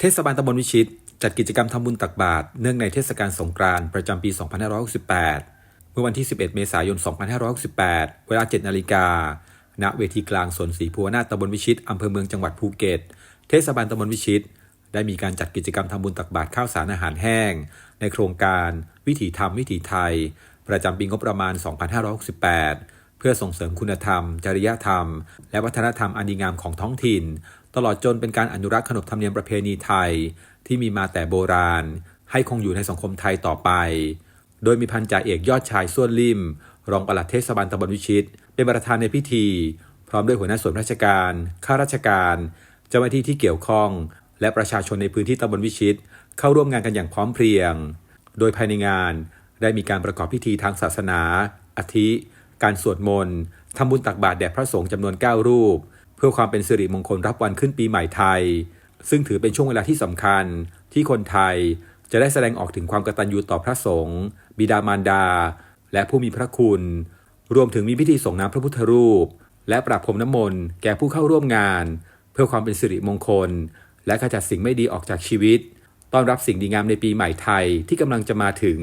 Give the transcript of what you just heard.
เทศบาลตำบลวิชิต จัดกิจกรรมทำบุญตักบาตรเนื่องในเทศกาลสงกรานต์ประจำปี 2568 เมื่อวันที่ 11 เมษายน 2568 เวลา 7 นาฬิกา ณ เวทีกลางสวนสีพัวนาตำบลวิชิตอำเภอเมืองจังหวัดภูเก็ต เทศบาลตำบลวิชิต ได้มีการจัดกิจกรรมทำบุญตักบาตรข้าวสารอาหารแห้ง ในโครงการ วิถีธรรมวิถีไทย ประจำปีงบประมาณ 2568 เพื่อส่งเสริมคุณธรรม จริยธรรม และวัฒนธรรมอันดีงามของท้องถิ่น ตลอดจนเป็นการอนุรักษ์ขนบธรรมเนียมประเพณีไทย ที่มีมาแต่โบราณ ให้คงอยู่ในสังคมไทยต่อไป โดยมีพันจ่าเอกยอดชายส่วนลิม รองปลัดเทศบาลตำบลวิชิต เป็นประธานในพิธี พร้อมด้วยหัวหน้าส่วนราชการ ข้าราชการ เจ้าหน้าที่ที่เกี่ยวข้อง และประชาชนในพื้นที่ตำบลวิชิต เข้าร่วมงานกันอย่างพร้อมเพรียง โดยภายในงานได้มีการประกอบพิธีทางศาสนาอาทิ การสวดมนต์ทำบุญตักบาตรแด่พระสงฆ์จำนวน 9 รูป เพื่อความเป็นสิริมงคลรับวันขึ้นปีใหม่ไทย ซึ่งถือเป็นช่วงเวลาที่สำคัญที่คนไทยจะได้แสดงออกถึงความกตัญญูต่อพระสงฆ์บิดามารดา และผู้มีพระคุณ รวมถึงมีพิธีส่งน้ำพระพุทธรูป และประพรมน้ำมนต์แก่ผู้เข้าร่วมงาน เพื่อความเป็นสิริมงคล และขจัดสิ่งไม่ดีออกจากชีวิต ต้อนรับสิ่งดีงามในปีใหม่ไทยที่กำลังจะมาถึง